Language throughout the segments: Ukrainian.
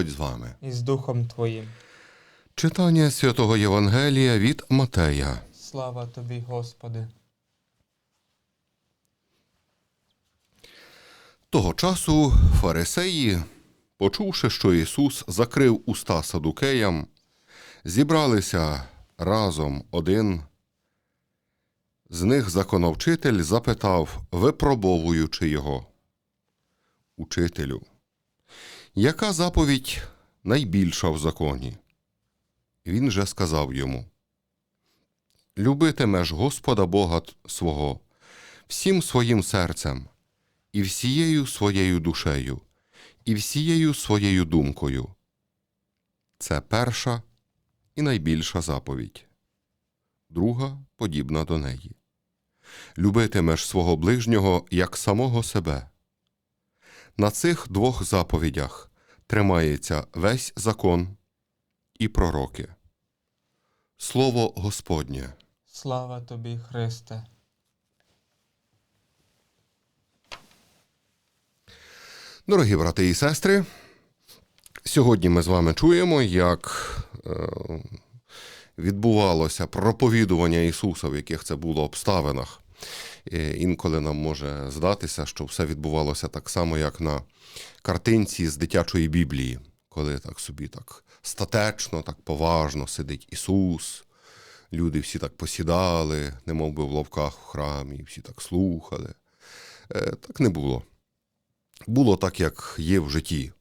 Господь з вами. і з Духом Твоїм. Читання святого Євангелія від Матея. Слава Тобі, Господи. Того часу фарисеї, почувши, що Ісус закрив уста садукеям, зібралися разом один. З них законовчитель запитав, випробовуючи його. Учителю, яка заповідь найбільша в законі? Він же сказав йому: Любитимеш Господа Бога свого всім своїм серцем, і всією своєю душею, і всією своєю думкою. Це перша і найбільша заповідь. Друга подібна до неї. Любитимеш свого ближнього як самого себе. На цих двох заповідях тримається весь закон і пророки. Слово Господнє. Слава Тобі, Христе. Дорогі брати і сестри, сьогодні ми з вами чуємо, як е, відбувалося проповідування Ісуса, в яких це було обставинах. Е, Інколи нам може здатися, що все відбувалося так само, як на картинці з дитячої Біблії, коли так собі так статечно, так поважно сидить Ісус. Люди всі так посідали, немов би в ловках в храмі, всі так слухали. Е, Так не було було так, як є в житті.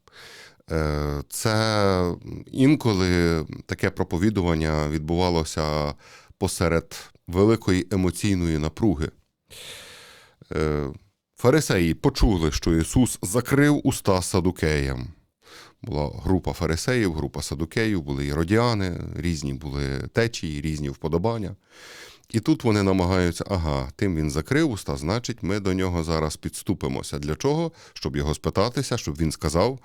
Е, Це інколи таке проповідування відбувалося посеред великої емоційної напруги. Е, Фарисеї почули, що Ісус закрив уста садукеям. Була група фарисеїв, група садукеїв, були і родіани, різні були течії, різні вподобання. І тут вони намагаються, ага, тим він закрив уста, значить, ми до нього зараз підступимося. Для чого? Щоб його спитатися, щоб він сказав.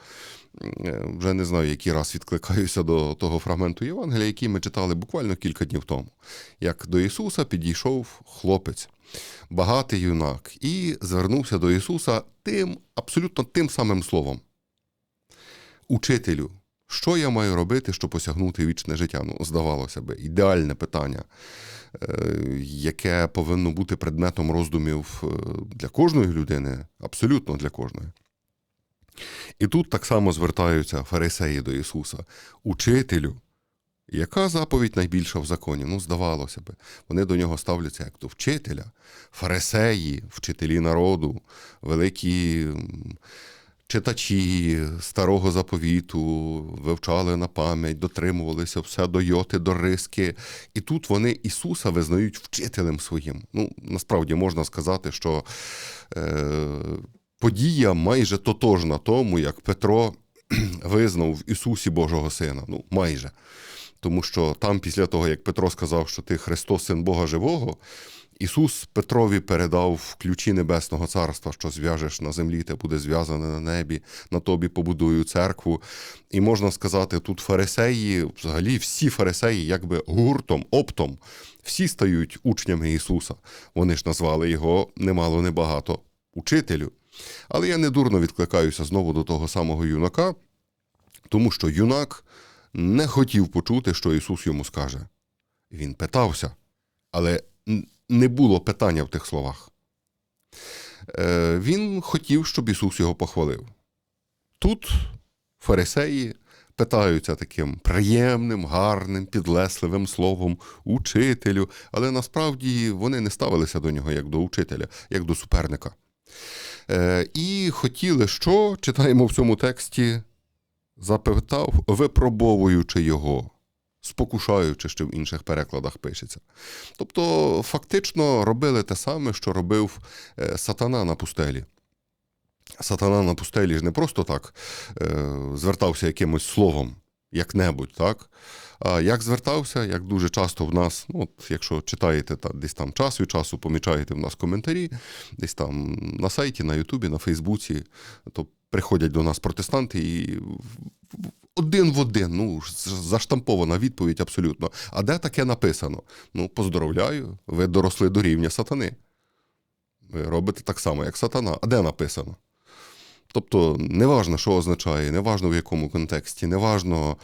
Е, Вже не знаю, який раз відкликаюся до того фрагменту Євангелія, який ми читали буквально кілька днів тому. Як до Ісуса підійшов хлопець, багатий юнак, і звернувся до Ісуса тим, абсолютно тим самим словом. Учителю, що я маю робити, щоб осягнути вічне життя? Ну, здавалося би, ідеальне питання е, яке повинно бути предметом роздумів е, для кожної людини, абсолютно для кожної. І тут так само звертаються фарисеї до Ісуса. Учителю, яка заповідь найбільша в законі? Ну, здавалося би, вони до нього ставляться як до вчителя, фарисеї, вчителі народу, великі читачі старого заповіту, вивчали на пам'ять, дотримувалися все до йоти, до риски. І тут вони Ісуса визнають вчителем своїм. Ну, насправді можна сказати, що е, подія майже тотожна тому, як Петро визнав в Ісусі Божого Сина. Ну, майже. Тому що там, після того, як Петро сказав, що ти Христос, син Бога живого, Ісус Петрові передав ключі Небесного Царства, що зв'яжеш на землі, те буде зв'язане на небі, на тобі побудую церкву. І можна сказати, тут фарисеї, взагалі всі фарисеї, якби гуртом, оптом, всі стають учнями Ісуса. Вони ж назвали його немало небагато учителю. Але я недурно відкликаюся знову до того самого юнака, тому що юнак не хотів почути, що Ісус йому скаже. Він питався, але не було питання в тих словах. Е, Він хотів, щоб Ісус його похвалив. Тут фарисеї питаються таким приємним, гарним, підлесливим словом учителю, але насправді вони не ставилися до нього як до учителя, як до суперника. Е, І хотіли, що читаємо в цьому тексті, запитав, випробовуючи його, спокушаючи, що в інших перекладах пишеться. Тобто, фактично робили те саме, що робив е, сатана на пустелі. Сатана на пустелі ж не просто так е, звертався якимось словом, як-небудь, так? А як звертався, як дуже часто в нас, ну, от, якщо читаєте та, десь там час від часу, помічаєте в нас коментарі, десь там на сайті, на Ютубі, на Фейсбуці, то приходять до нас протестанти і один в один, ну, заштампована відповідь абсолютно. А де таке написано? Ну, поздоровляю, ви доросли до рівня сатани. Ви робите так само, як сатана. А де написано? Тобто, неважно, що означає, неважно в якому контексті, неважно,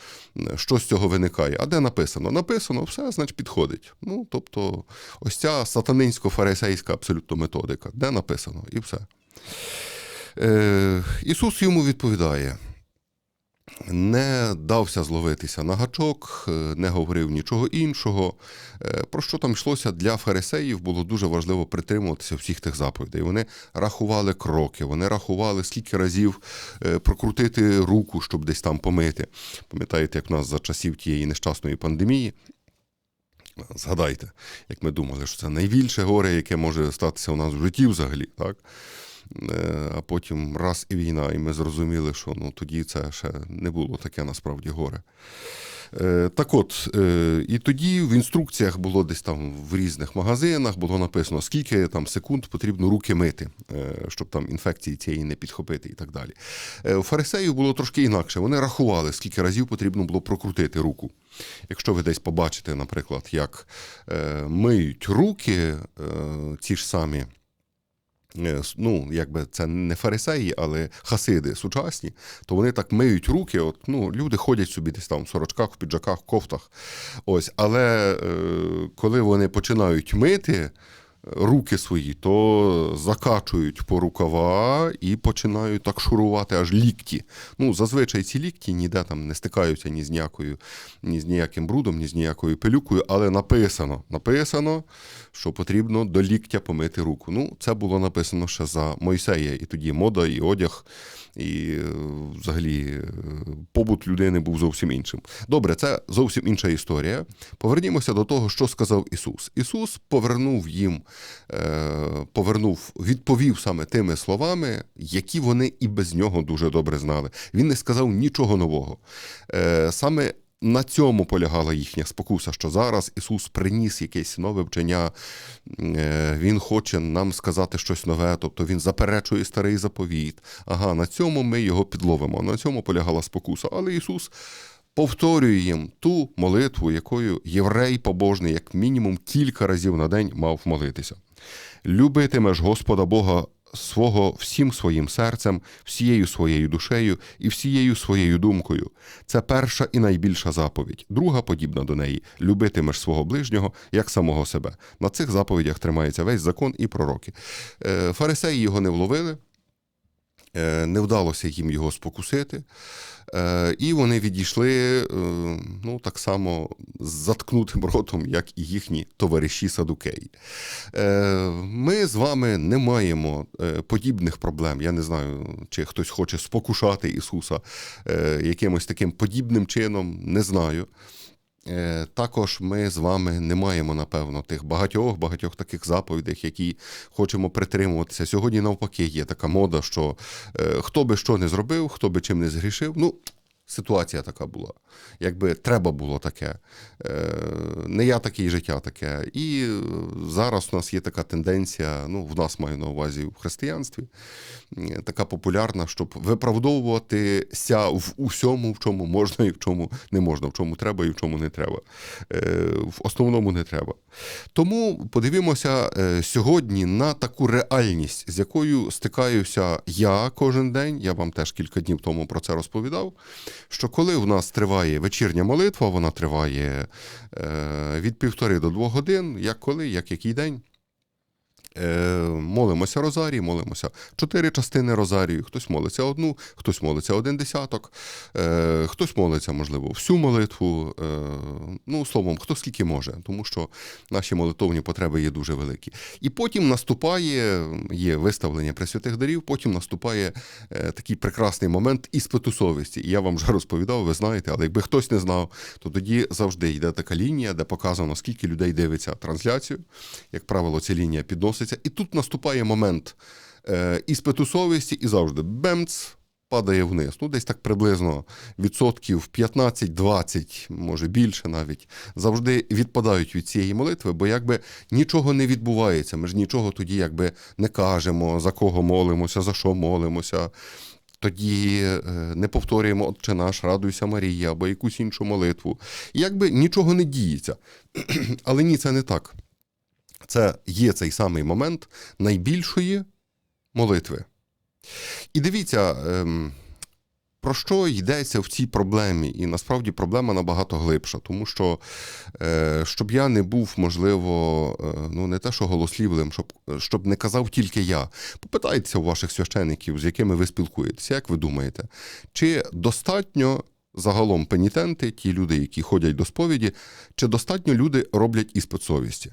що з цього виникає. А де написано? Написано, все, значить, підходить. Ну, тобто, ось ця сатанинсько-фарисейська абсолютно методика. Де написано, і все. Е, Ісус йому відповідає. Не дався зловитися на гачок, е, не говорив нічого іншого. Е, Про що там йшлося для фарисеїв, було дуже важливо притримуватися всіх тих заповідей. Вони рахували кроки, вони рахували, скільки разів е, прокрутити руку, щоб десь там помити. Пам'ятаєте, як в нас за часів тієї нещасної пандемії. Згадайте, як ми думали, що це найбільше горе, яке може статися у нас в житті взагалі, так? Е, А потім раз і війна, і ми зрозуміли, що ну, тоді це ще не було таке насправді горе. Е, Так от, е, і тоді в інструкціях було десь там в різних магазинах було написано, скільки там секунд потрібно руки мити, щоб там інфекції цієї не підхопити і так далі. У фарисеїв було трошки інакше. Вони рахували, скільки разів потрібно було прокрутити руку. Якщо ви десь побачите, наприклад, як миють руки ці ж самі. Е, Ну, якби це не фарисеї, але хасиди сучасні, то вони так миють руки. От, ну, люди ходять собі десь там в сорочках, в піджаках, в кофтах. Ось, але е, коли вони починають мити руки свої, то закачують по рукава і починають так шурувати аж лікті. Ну, зазвичай ці лікті ніде там не стикаються ні з ніякою, ні з ніяким брудом, ні з ніякою пилюкою, але написано, написано, що потрібно до ліктя помити руку. Ну, це було написано ще за Мойсея, і тоді мода, і одяг, і е, взагалі е, побут людини був зовсім іншим. Добре, це зовсім інша історія. Повернімося до того, що сказав Ісус. Ісус повернув їм, повернув, відповів саме тими словами, які вони і без нього дуже добре знали. Він не сказав нічого нового. Е, Саме на цьому полягала їхня спокуса, що зараз Ісус приніс якесь нове вчення, е, Він хоче нам сказати щось нове, тобто Він заперечує старий заповіт. Ага, на цьому ми його підловимо. На цьому полягала спокуса. Але Ісус повторює їм ту молитву, якою єврей побожний, як мінімум кілька разів на день мав молитися. Любитимеш Господа Бога свого всім своїм серцем, всією своєю душею і всією своєю думкою. Це перша і найбільша заповідь. Друга подібна до неї любитимеш свого ближнього як самого себе. На цих заповідях тримається весь закон і пророки. Е, Фарисеї його не вловили. Е, Не вдалося їм його спокусити, Е, і вони відійшли е, ну, так само з заткнутим ротом, як і їхні товариші садукеї. Ми з вами не маємо подібних проблем. Я не знаю, чи хтось хоче спокушати Ісуса якимось таким подібним чином, не знаю. Е, Також ми з вами не маємо, напевно, тих багатьох багатьох таких заповідей, які хочемо притримуватися. Сьогодні навпаки є така мода, що е, хто би що не зробив, хто би чим не згрішив. Ну, ситуація така була. Якби треба було таке. Е, Не я такий, життя таке. І е, зараз у нас є така тенденція, ну, в нас маю на увазі в християнстві, така популярна, щоб виправдовуватися в усьому, в чому можна і в чому не можна, в чому треба і в чому не треба. Е, В основному не треба. Тому подивимося сьогодні на таку реальність, з якою стикаюся я кожен день. Я вам теж кілька днів тому про це розповідав. Що коли в нас триває вечірня молитва, вона триває е, від півтори до двох годин, як коли, як який день. Е, молимося розарій, молимося чотири частини розарію. Хтось молиться одну, хтось молиться один десяток, е, хтось молиться, можливо, всю молитву. Е, ну, словом, хто скільки може, тому що наші молитовні потреби є дуже великі. І потім наступає, є виставлення пресвятих дарів, потім наступає такий прекрасний момент іспиту совісті. І я вам вже розповідав, ви знаєте, але якби хтось не знав, то тоді завжди йде така лінія, де показано, скільки людей дивиться трансляцію. Як правило, ця лінія підноситься. І тут наступає момент е, іспиту совісті, і завжди бемц. Падає вниз. Ну, десь так приблизно відсотків 15-20, може більше навіть, завжди відпадають від цієї молитви, бо якби нічого не відбувається. Ми ж нічого тоді якби не кажемо, за кого молимося, за що молимося. Тоді е, не повторюємо Отче наш, радуйся Марія або якусь іншу молитву. Якби нічого не діється. Але ні, це не так. Це є цей самий момент найбільшої молитви. І дивіться, ем, про що йдеться в цій проблемі? І насправді проблема набагато глибша, тому що е, щоб я не був, можливо, е, ну не те, що голослівним, щоб, щоб не казав тільки я. Попитайтеся у ваших священиків, з якими ви спілкуєтеся, як ви думаєте, чи достатньо загалом пенітенти, ті люди, які ходять до сповіді, чи достатньо люди роблять іспит совісті?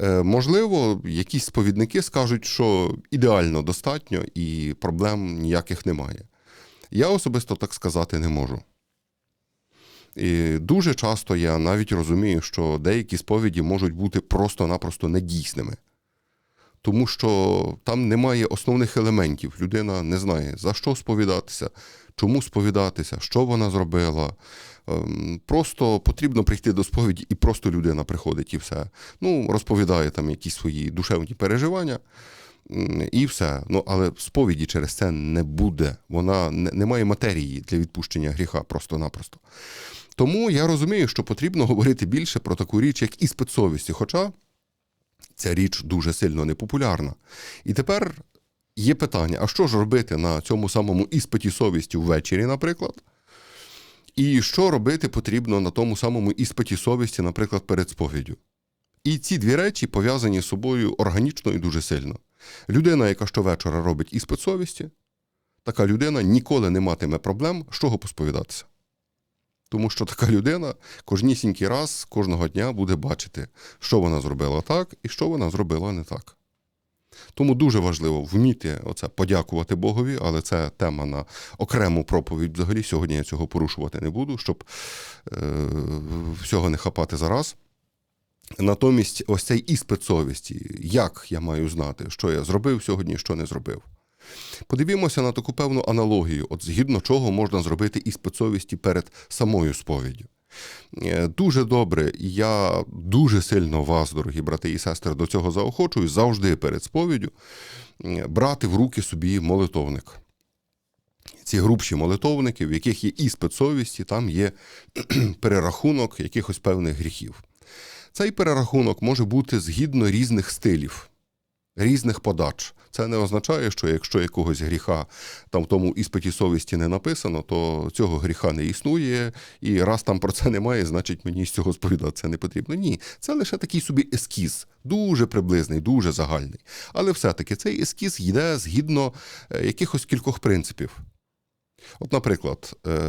Е, Можливо, якісь сповідники скажуть, що ідеально достатньо і проблем ніяких немає. Я особисто так сказати не можу. І дуже часто я навіть розумію, що деякі сповіді можуть бути просто-напросто недійсними. Тому що там немає основних елементів. Людина не знає, за що сповідатися, чому сповідатися, що вона зробила. Ем, Просто потрібно прийти до сповіді, і просто людина приходить і все. Ну, розповідає там якісь свої душевні переживання, і все. Ну, але сповіді через це не буде. Вона не, має матерії для відпущення гріха просто-напросто. Тому я розумію, що потрібно говорити більше про таку річ, як іспит совісті. Хоча ця річ дуже сильно непопулярна. І тепер є питання: а що ж робити на цьому самому іспиті совісті ввечері, наприклад? І що робити потрібно на тому самому іспиті совісті, наприклад, перед сповіддю? І ці дві речі пов'язані з собою органічно і дуже сильно. Людина, яка щовечора робить іспит совісті, така людина ніколи не матиме проблем, з чого посповідатися. Тому що така людина кожнісінький раз кожного дня буде бачити, що вона зробила так і що вона зробила не так. Тому дуже важливо вміти оце подякувати Богові, але це тема на окрему проповідь. Взагалі сьогодні я цього порушувати не буду, щоб е, всього не хапати зараз. Натомість, ось цей іспит совісті, як я маю знати, що я зробив сьогодні, що не зробив. Подивімося на таку певну аналогію, от згідно чого можна зробити іспит совісті перед самою сповіддю. Е, Дуже добре, і я дуже сильно вас, дорогі брати і сестри, до цього заохочую завжди перед сповіддю е, брати в руки собі молитовник. Ці грубші молитовники, в яких є іспит совісті, там є перерахунок якихось певних гріхів. Цей перерахунок може бути згідно різних стилів, різних подач. Це не означає, що якщо якогось гріха там в тому іспиті совісті не написано, то цього гріха не існує, і раз там про це немає, значить мені з цього сповідатися не потрібно. Ні, це лише такий собі ескіз, дуже приблизний, дуже загальний. Але все-таки цей ескіз йде згідно е, якихось кількох принципів. От, наприклад, е,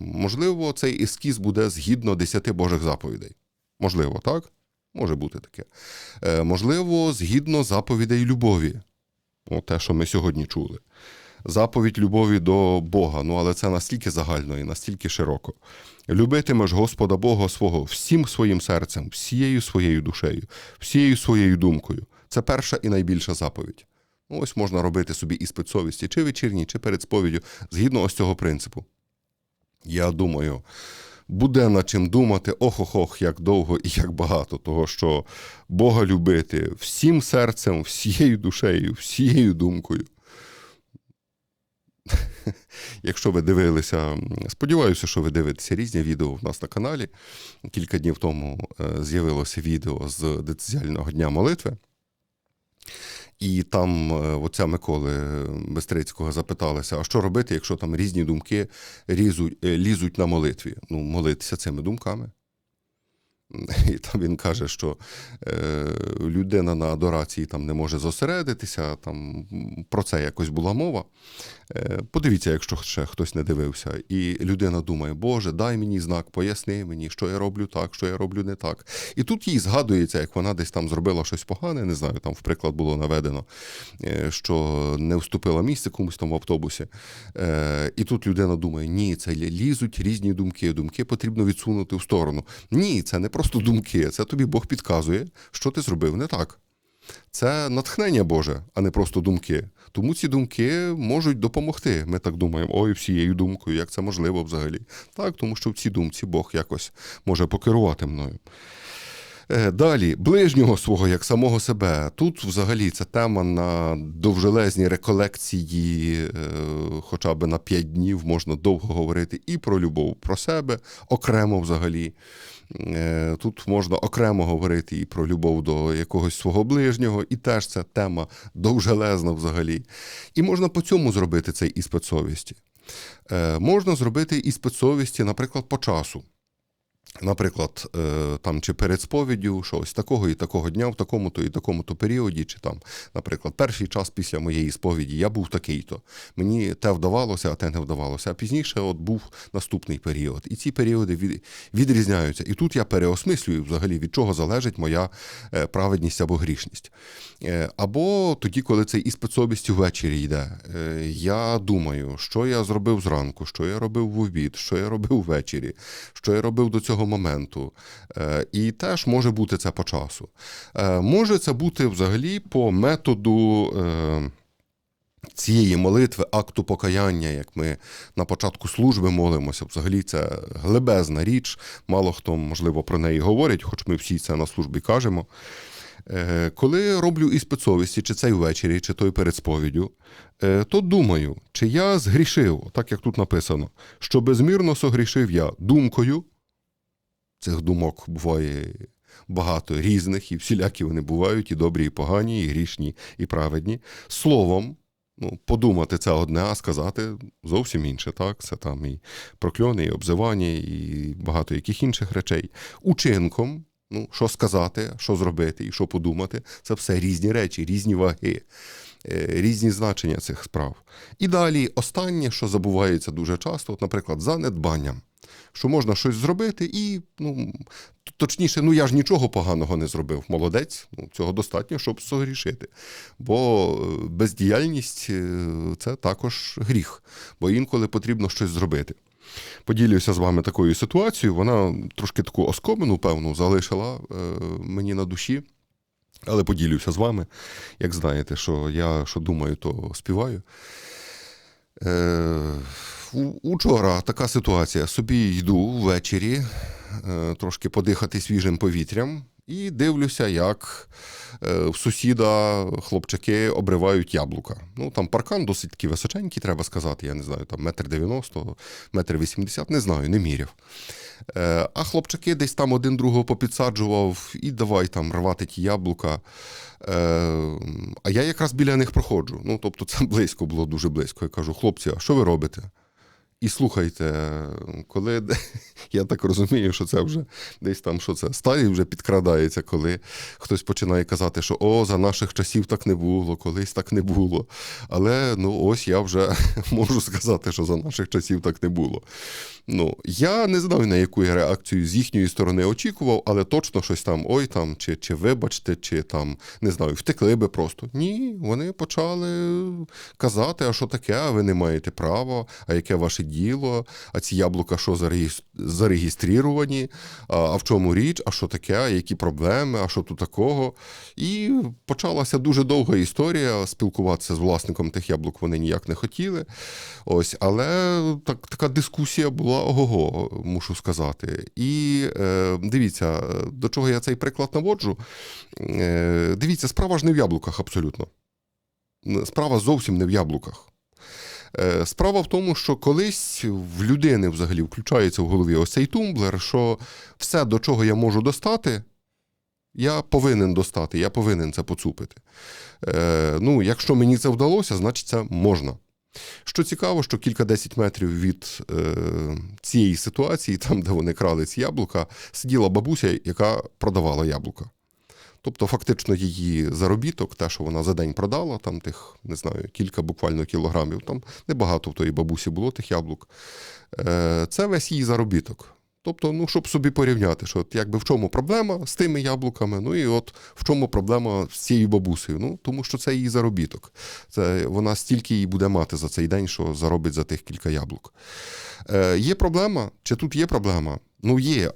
можливо, цей ескіз буде згідно десяти Божих заповідей. Можливо, так? Може бути таке. Е, можливо, згідно заповідей любові. О, те, що ми сьогодні чули. Заповідь любові до Бога, ну але це настільки загально і настільки широко. Любитимеш Господа Бога свого всім своїм серцем, всією своєю душею, всією своєю думкою. Це перша і найбільша заповідь. Ну, ось можна робити собі іспит совісті, чи вечірній, чи перед сповіддю, згідно ось цього принципу. Я думаю, буде над чим думати, ох-ох-ох, як довго і як багато, того, що Бога любити всім серцем, всією душею, всією думкою. Якщо ви дивилися, сподіваюся, що ви дивитеся різні відео в нас на каналі. Кілька днів тому е, з'явилося відео з децизіального дня молитви. І там отця Миколи Бестрицького запиталася, а що робити, якщо там різні думки різуть, е, лізуть на молитві? Ну, молитися цими думками. І там він каже, що е, людина на адорації там не може зосередитися, там про це якось була мова. Е, подивіться, якщо ще хтось не дивився, і людина думає, Боже, дай мені знак, поясни мені, що я роблю так, що я роблю не так. І тут їй згадується, як вона десь там зробила щось погане, не знаю, там в приклад було наведено, е, що не вступила місце комусь там в автобусі. Е, і тут людина думає, ні, це лізуть різні думки, думки потрібно відсунути в сторону. Ні, це не просто думки, це тобі Бог підказує, що ти зробив не так. Це натхнення Боже, а не просто думки. Тому ці думки можуть допомогти. Ми так думаємо, ой, всією думкою, як це можливо взагалі. Так, тому що в цій думці Бог якось може покерувати мною. Е, Далі, ближнього свого як самого себе. Тут взагалі це тема на довжелезні реколекції, е, хоча б на 5 днів можна довго говорити і про любов, про себе окремо взагалі. Е, Тут можна окремо говорити і про любов до якогось свого ближнього, і теж ця тема довжелезна взагалі. І можна по цьому зробити цей іспит совісті. Е, Можна зробити іспит совісті, наприклад, по часу. Наприклад, е, там чи перед сповіддю, що ось такого і такого дня, в такому-то і такому-то періоді, чи там, наприклад, перший час після моєї сповіді я був такий-то. Мені те вдавалося, а те не вдавалося. А пізніше от був наступний період. І ці періоди відрізняються. І тут я переосмислюю взагалі, від чого залежить моя е, праведність або грішність. Е, Або тоді, коли цей іспит совісті ввечері йде, я думаю, що я зробив зранку, що я робив в обід, що я робив ввечері, що я робив до цього моменту. Е, І теж може бути це по часу. Е, Може це бути взагалі по методу. е, Цієї молитви, акту покаяння, як ми на початку служби молимося, взагалі це глибезна річ. Мало хто, можливо, про неї говорить, хоч ми всі це на службі кажемо. Коли роблю іспит совісті, чи цей ввечері, чи той перед сповіддю, то думаю, чи я згрішив, так як тут написано, що безмірно согрішив я думкою. Цих думок буває багато різних, і всілякі вони бувають, і добрі, і погані, і грішні, і праведні. Словом, ну, подумати це одне, а сказати зовсім інше. Так? Це там і прокльони, і обзивання, і багато яких інших речей. Учинком, ну, що сказати, що зробити і що подумати, це все різні речі, різні ваги, е, різні значення цих справ. І далі останнє, що забувається дуже часто, от, наприклад, занедбанням. Що можна щось зробити, і, ну, точніше, ну я ж нічого поганого не зробив. Молодець, ну, цього достатньо, щоб согрішити. Бо е, бездіяльність е, це також гріх, бо інколи потрібно щось зробити. Поділюся з вами такою ситуацією. Вона трошки таку оскомину, певну, залишила е, мені на душі. Але поділюся з вами. Як знаєте, що я що думаю, то співаю. Е, учора така ситуація. Собі йду ввечері, е, трошки подихати свіжим повітрям, і дивлюся, як е, в сусіда хлопчаки обривають яблука. Ну, там паркан досить такий височенький, треба сказати. Я не знаю, там метр дев'яносто, метр вісімдесят, не знаю, не міряв. Е, А хлопчаки десь там один другого попідсаджував і давай там рвати ті яблука. Е, А я якраз біля них проходжу. Ну, тобто це близько було, дуже близько. Я кажу, хлопці, а що ви робите? І слухайте, коли я так розумію, що це вже десь там, що це стадій вже підкрадається, коли хтось починає казати, що о, за наших часів так не було, колись так не було. Але ну ось я вже можу сказати, що за наших часів так не було. Ну, я не знаю, на яку реакцію з їхньої сторони очікував, але точно щось там, ой там, чи, чи вибачте, чи там, не знаю, втекли би просто. Ні, вони почали казати, а що таке, ви не маєте права, а яке ваше діло, а ці яблука що зареєс- зареєстріровані, а, в чому річ, а що таке, які проблеми, а що тут такого. І почалася дуже довга історія. Спілкуватися з власником тих яблук вони ніяк не хотіли. Ось, але так, така дискусія була ого-го, мушу сказати. І е, дивіться, до чого я цей приклад наводжу. Е, дивіться, справа ж не в яблуках абсолютно. Справа зовсім не в яблуках. Е, Справа в тому, що колись в людини взагалі включається в голові ось цей тумблер, що все, до чого я можу достати, я повинен достати, я повинен це поцупити. Е, ну, якщо мені це вдалося, значить це можна. Що цікаво, що кілька-десять метрів від е, цієї ситуації, там, де вони крали ці яблука, сиділа бабуся, яка продавала яблука. Тобто, фактично, її заробіток, те, що вона за день продала, там тих, не знаю, кілька буквально кілограмів, там небагато в тої бабусі було тих яблук. Е, це весь її заробіток. Тобто, ну, щоб собі порівняти, що от якби в чому проблема з тими яблуками, ну і от в чому проблема з цією бабусею. Ну, тому що це її заробіток. Це вона стільки її буде мати за цей день, що заробить за тих кілька яблук. Е, є проблема? Чи тут є проблема? Ну, є.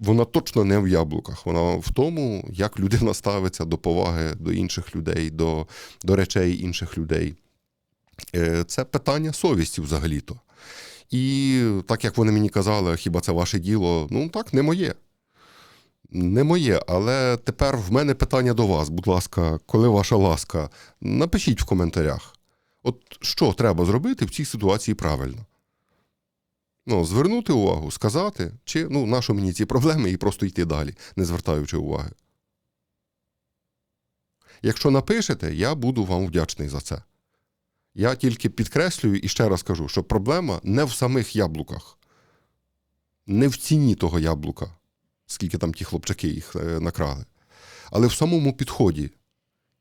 Вона точно не в яблуках. Вона в тому, як людина ставиться до поваги до інших людей, до, до речей інших людей. Е, Це питання совісті взагалі-то. І так як вони мені казали, хіба це ваше діло? Ну так, не моє. Не моє, але тепер в мене питання до вас. Будь ласка, коли ваша ласка, напишіть в коментарях. От що треба зробити в цій ситуації правильно? Ну, звернути увагу, сказати, чи ну, нащо мені ці проблеми і просто йти далі, не звертаючи уваги. Якщо напишете, я буду вам вдячний за це. Я тільки підкреслюю і ще раз кажу, що проблема не в самих яблуках, не в ціні того яблука, скільки там ті хлопчаки їх е, накрали, але в самому підході.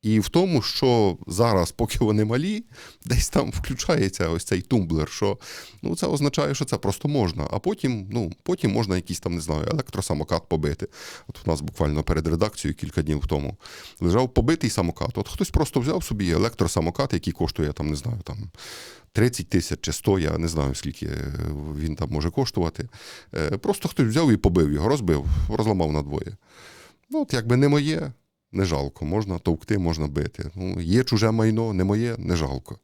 І в тому, що зараз, поки вони малі, десь там включається ось цей тумблер, що ну, це означає, що це просто можна. А потім, ну, потім можна якийсь там, не знаю, електросамокат побити. От у нас буквально перед редакцією кілька днів тому лежав побитий самокат. От хтось просто взяв собі електросамокат, який коштує, там, не знаю, там 30 тисяч чи 100, я не знаю, скільки е, він там може коштувати. Е, Просто хтось взяв і побив його, розбив, розламав надвоє. Ну, от якби не моє, не жалко. Можна товкти, можна бити. Ну, є чуже майно, не моє, не жалко.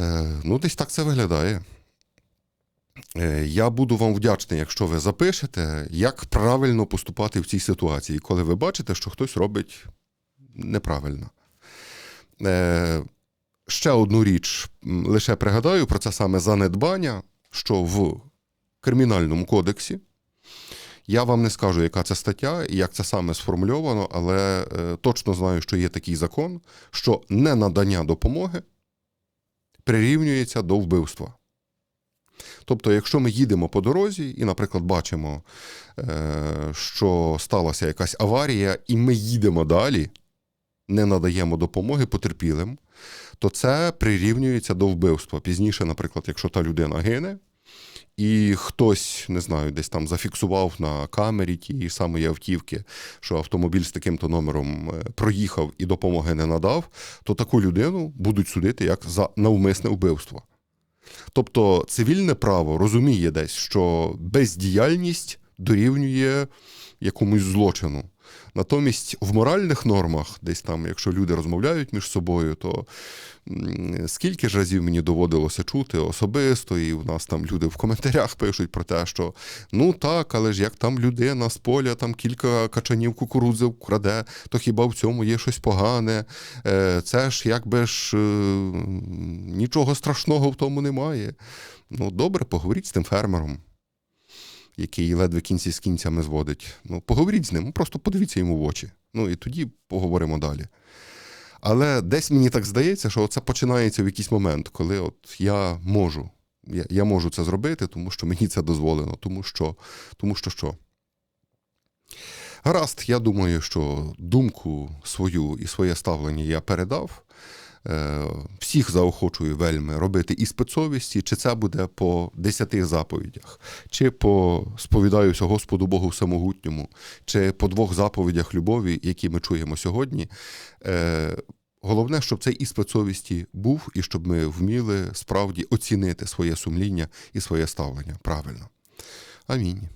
Е, ну, десь так це виглядає. Е, я буду вам вдячний, якщо ви запишете, як правильно поступати в цій ситуації, коли ви бачите, що хтось робить неправильно. Е, ще одну річ лише пригадаю про це саме занедбання, що в Кримінальному кодексі я вам не скажу, яка це стаття і як це саме сформульовано, але е, точно знаю, що є такий закон, що ненадання допомоги прирівнюється до вбивства. Тобто, якщо ми їдемо по дорозі і, наприклад, бачимо, е, що сталася якась аварія, і ми їдемо далі, не надаємо допомоги потерпілим, то це прирівнюється до вбивства. Пізніше, наприклад, якщо та людина гине, і хтось, не знаю, десь там зафіксував на камері тієї самої автівки, що автомобіль з таким-то номером е, проїхав і допомоги не надав, то таку людину будуть судити як за навмисне вбивство. Тобто цивільне право розуміє десь, що бездіяльність дорівнює якомусь злочину. Натомість в моральних нормах, десь там, якщо люди розмовляють між собою, то скільки ж разів мені доводилося чути особисто, і в нас там люди в коментарях пишуть про те, що ну так, але ж як там людина з поля там кілька качанів кукурудзи вкраде, то хіба в цьому є щось погане? Е, Це ж якби ж е, нічого страшного в тому немає. Ну, добре, поговоріть з тим фермером який ледве кінці з кінцями зводить. Ну, поговоріть з ним, просто подивіться йому в очі. Ну і тоді поговоримо далі. Але десь мені так здається, що це починається в якийсь момент, коли от я можу. Я, я можу це зробити, тому що мені це дозволено, тому що, тому що що. Гаразд, я думаю, що думку свою і своє ставлення я передав. Е, Всіх заохочую вельми робити і спецовісті, чи це буде по десяти заповідях, чи по сповідаюся Господу Богу Самогутньому, чи по двох заповідях любові, які ми чуємо сьогодні. Е, Головне, щоб цей і спецовісті був, і щоб ми вміли справді оцінити своє сумління і своє ставлення правильно. Амінь.